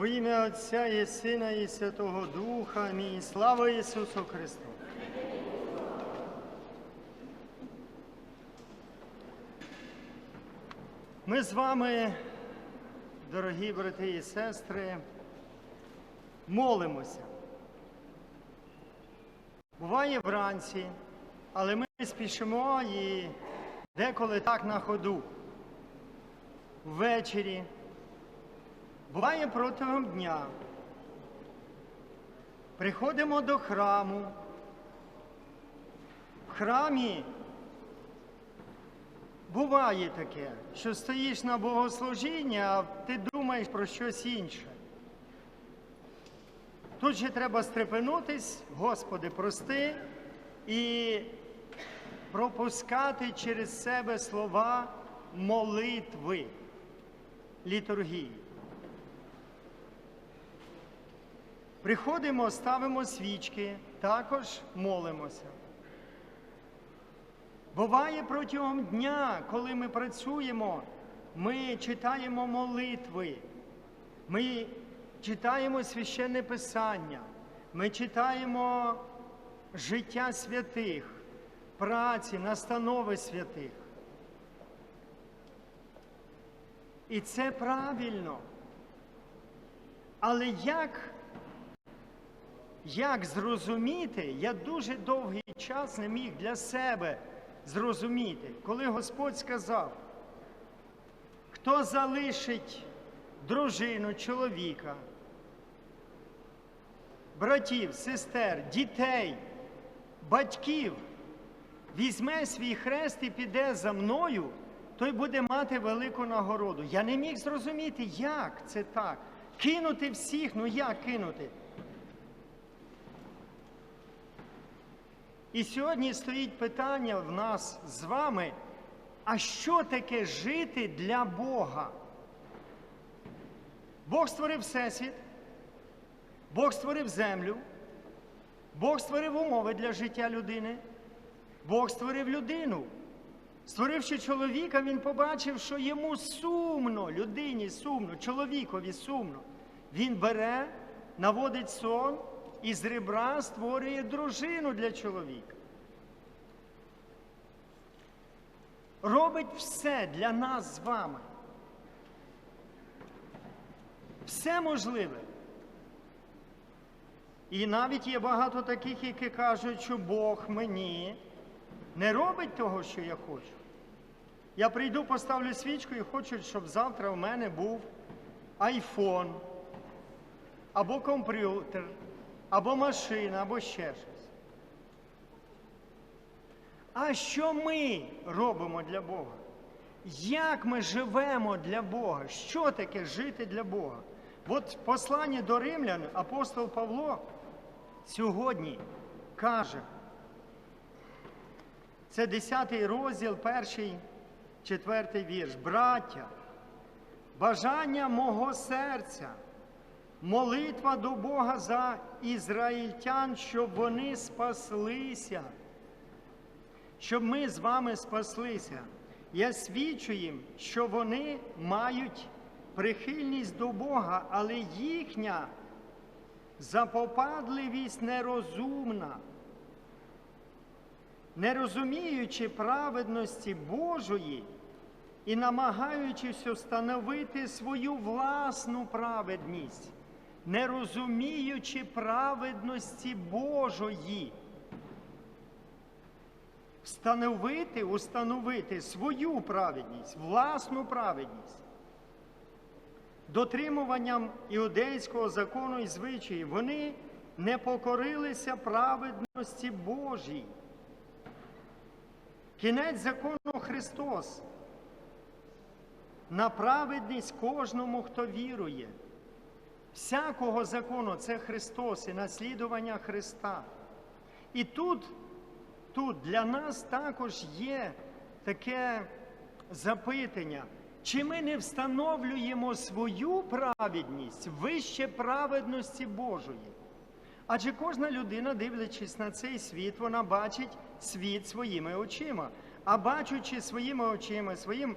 Во ім'я Отця і Сина, і Святого Духа. Амінь. Слава Ісусу Христу! Ми з вами, дорогі брати і сестри, молимося. Буває вранці, але ми спішимо і деколи так на ходу. Ввечері. Буває протягом дня. Приходимо до храму. В храмі буває таке, що стоїш на богослужінні, а ти думаєш про щось інше. Тут же треба стрепенутись, Господи, прости, і пропускати через себе слова молитви, літургії. Приходимо, ставимо свічки, також молимося. Буває протягом дня, коли ми працюємо, ми читаємо молитви, ми читаємо священне писання, ми читаємо життя святих, праці, настанови святих. І це правильно. Але як як зрозуміти, я дуже довгий час не міг для себе зрозуміти, коли Господь сказав, хто залишить дружину, чоловіка, братів, сестер, дітей, батьків, візьме свій хрест і піде за мною, той буде мати велику нагороду. Я не міг зрозуміти, як це так. Кинути всіх, ну як кинути? І сьогодні стоїть питання в нас з вами, а що таке жити для Бога? Бог створив Всесвіт, Бог створив землю, Бог створив умови для життя людини, Бог створив людину. Створивши чоловіка, він побачив, що йому сумно, людині сумно, чоловікові сумно. Він бере, наводить сон і з ребра створює дружину для чоловіка. Робить все для нас з вами. Все можливе. І навіть є багато таких, які кажуть, що Бог мені не робить того, що я хочу. Я прийду, поставлю свічку і хочу, щоб завтра в мене був айфон, або комп'ютер, або машина, або ще щось. А що ми робимо для Бога? Як ми живемо для Бога? Що таке жити для Бога? От в посланні до римлян апостол Павло сьогодні каже, це 10 розділ, перший, четвертий вірш. Браття, бажання мого серця, молитва до Бога за ізраїльтян, щоб вони спаслися, щоб ми з вами спаслися. Я свідчу їм, що вони мають прихильність до Бога, але їхня запопадливість нерозумна. Не розуміючи праведності Божої і намагаючись встановити свою власну праведність, не розуміючи праведності Божої, встановити, установити свою праведність, власну праведність. Дотримуванням іудейського закону і звичаї вони не покорилися праведності Божій. Кінець закону Христос. На праведність кожному, хто вірує. Всякого закону це Христос і наслідування Христа. І тут, тут для нас також є таке запитання, чи ми не встановлюємо свою праведність вище праведності Божої? Адже кожна людина, дивлячись на цей світ, вона бачить світ своїми очима. А бачучи своїми очима, своїм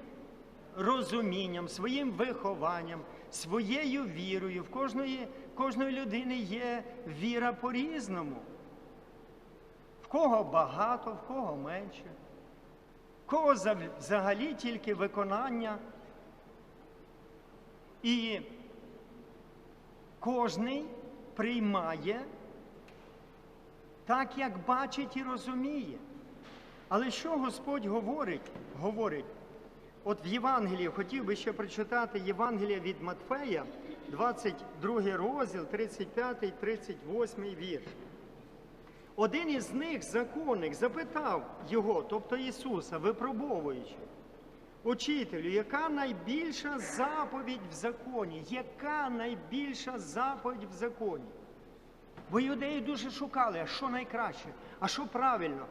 розумінням, своїм вихованням, своєю вірою. В кожної, кожної людини є віра по-різному. В кого багато, в кого менше, в кого взагалі тільки виконання. І кожний приймає так, як бачить і розуміє. Але що Господь говорить? Говорить, от в Євангелії, хотів би ще прочитати Євангелія від Матфея, 22 розділ, 35, 38 вірш. Один із них, законник, запитав його, тобто Ісуса, випробовуючи, Учителю, яка найбільша заповідь в законі? Яка найбільша заповідь в законі? Бо юдеї дуже шукали, а що найкраще, а що правильно.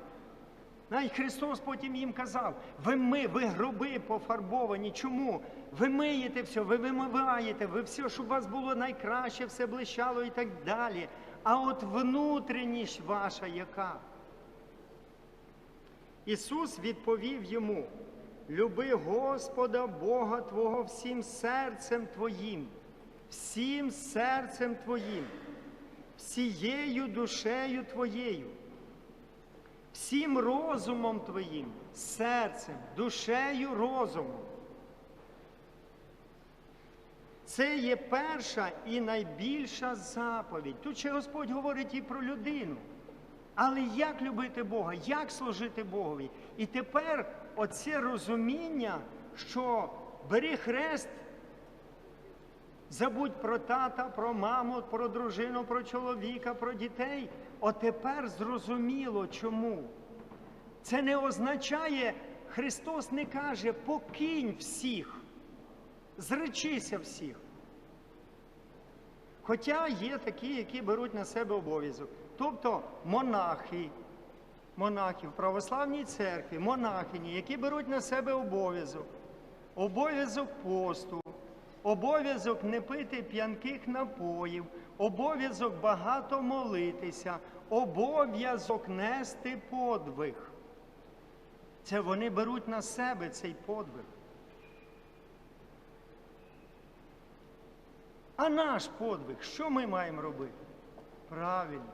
Навіть Христос потім їм казав: ви ми, ви гроби пофарбовані. Чому? Ви миєте все, ви вимиваєте, ви все, щоб у вас було найкраще, все блищало і так далі. А от внутрішність ваша яка? Ісус відповів йому: люби Господа Бога Твого всім серцем Твоїм, всім серцем Твоїм, всією душею Твоєю, всім розумом Твоїм, серцем, душею, розумом. Це є перша і найбільша заповідь. Тут ще Господь говорить і про людину. Але як любити Бога, як служити Богові? І тепер оце розуміння, що бери хрест, забудь про тата, про маму, про дружину, про чоловіка, про дітей. От тепер зрозуміло чому. Це не означає, Христос не каже, покинь всіх, зречися всіх. Хоча є такі, які беруть на себе обов'язок. Тобто монахи, монахи в православній церкві, монахині, які беруть на себе обов'язок, обов'язок посту, обов'язок не пити п'янких напоїв, обов'язок багато молитися, обов'язок нести подвиг. Це вони беруть на себе цей подвиг. А наш подвиг, що ми маємо робити? Правильно.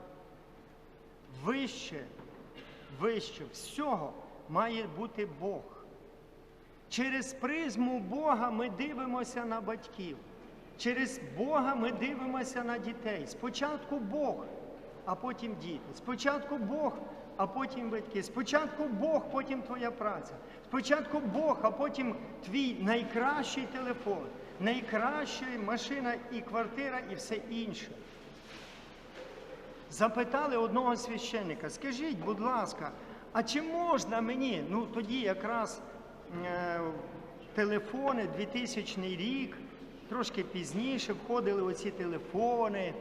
Вище, вище всього має бути Бог. Через призму Бога ми дивимося на батьків. Через Бога ми дивимося на дітей. Спочатку Бог, а потім діти. Спочатку Бог, а потім батьки. Спочатку Бог, потім твоя праця. Спочатку Бог, а потім твій найкращий телефон, найкраща машина і квартира, і все інше. Запитали одного священника, скажіть, будь ласка, а чи можна мені, ну тоді якраз е, телефони 2000 рік, трошки пізніше входили оці телефони,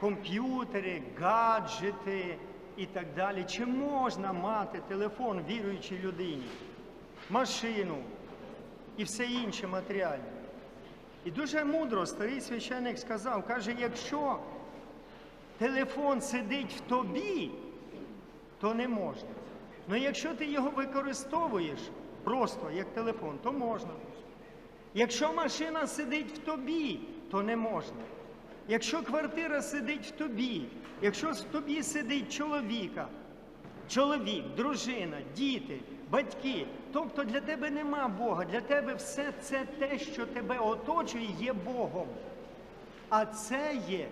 комп'ютери, гаджети і так далі. Чи можна мати телефон віруючій людині, машину і все інше матеріальне? І дуже мудро старий священник сказав, каже, якщо телефон сидить в тобі, то не можна. Ну якщо ти його використовуєш просто як телефон, то можна. Якщо машина сидить в тобі, то не можна. Якщо квартира сидить в тобі, якщо в тобі сидить чоловіка, чоловік, дружина, діти, батьки, тобто для тебе нема Бога, для тебе все це те, що тебе оточує, є Богом. А це є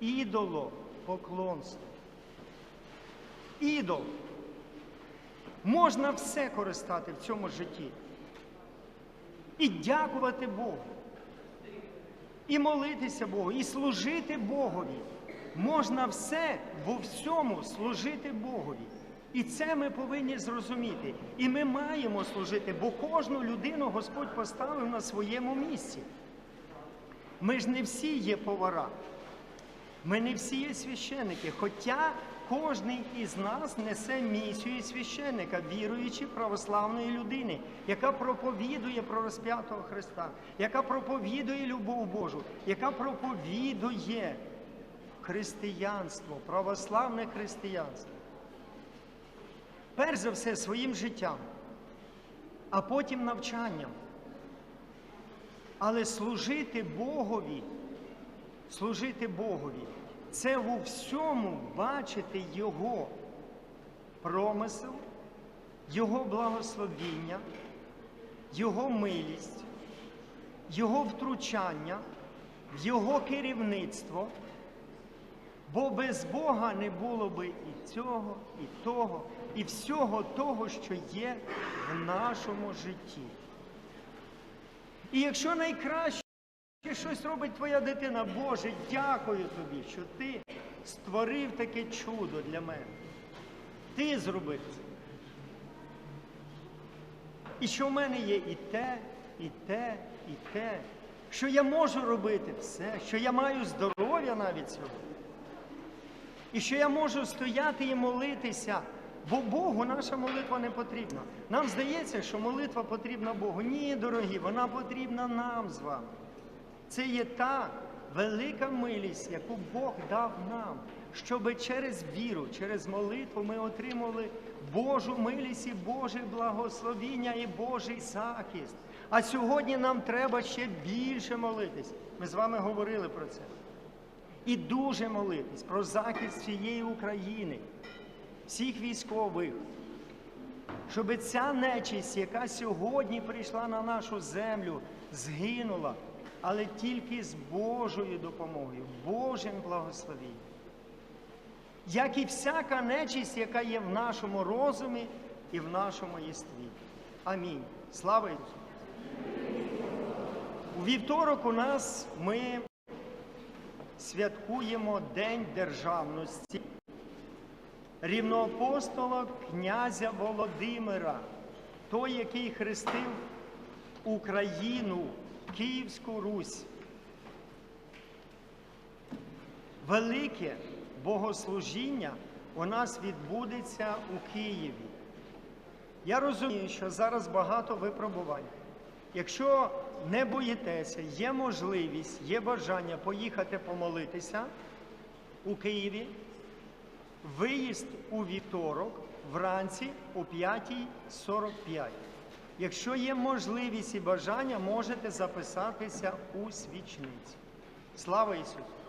ідолопоклонство. Ідол. Можна все користати в цьому житті. І дякувати Богу. І молитися Богу, і служити Богові. Можна все во всьому служити Богові. І це ми повинні зрозуміти. І ми маємо служити, бо кожну людину Господь поставив на своєму місці. Ми ж не всі є повара. Ми не всі є священники, хоча кожен із нас несе місію священника, віруючи православної людини, яка проповідує про розп'ятого Христа, яка проповідує любов Божу, яка проповідує християнство, православне християнство. Перш за все своїм життям, а потім навчанням. Але служити Богові, служити Богові, це у всьому бачити Його промисел, Його благословіння, Його милість, Його втручання, Його керівництво. Бо без Бога не було би і цього, і того, і всього того, що є в нашому житті. І якщо найкраще щось робить твоя дитина, Боже, дякую тобі, що ти створив таке чудо для мене. Ти зробив це. І що в мене є і те, і те, і те, що я можу робити все, що я маю здоров'я навіть сьогодні. І що я можу стояти і молитися, бо Богу наша молитва не потрібна. Нам здається, що молитва потрібна Богу. Ні, дорогі, вона потрібна нам з вами. Це є та велика милість, яку Бог дав нам, щоб через віру, через молитву ми отримали Божу милість і Боже благословіння і Божий захист. А сьогодні нам треба ще більше молитись. Ми з вами говорили про це. І дуже молитись про захист всієї України, всіх військових, щоб ця нечисть, яка сьогодні прийшла на нашу землю, згинула, але тільки з Божою допомогою, Божим благословенням. Як і всяка нечисть, яка є в нашому розумі і в нашому єстві. Амінь. Слава Ісусу! У вівторок у нас ми святкуємо День державності рівноапостола князя Володимира, той, який хрестив Україну, Київську Русь. Велике богослужіння у нас відбудеться у Києві. Я розумію, що зараз багато випробувань. Якщо не боїтеся, є можливість, є бажання поїхати помолитися у Києві, виїзд у вівторок вранці о 5.45. Якщо є можливість і бажання, можете записатися у свічниці. Слава Ісусу!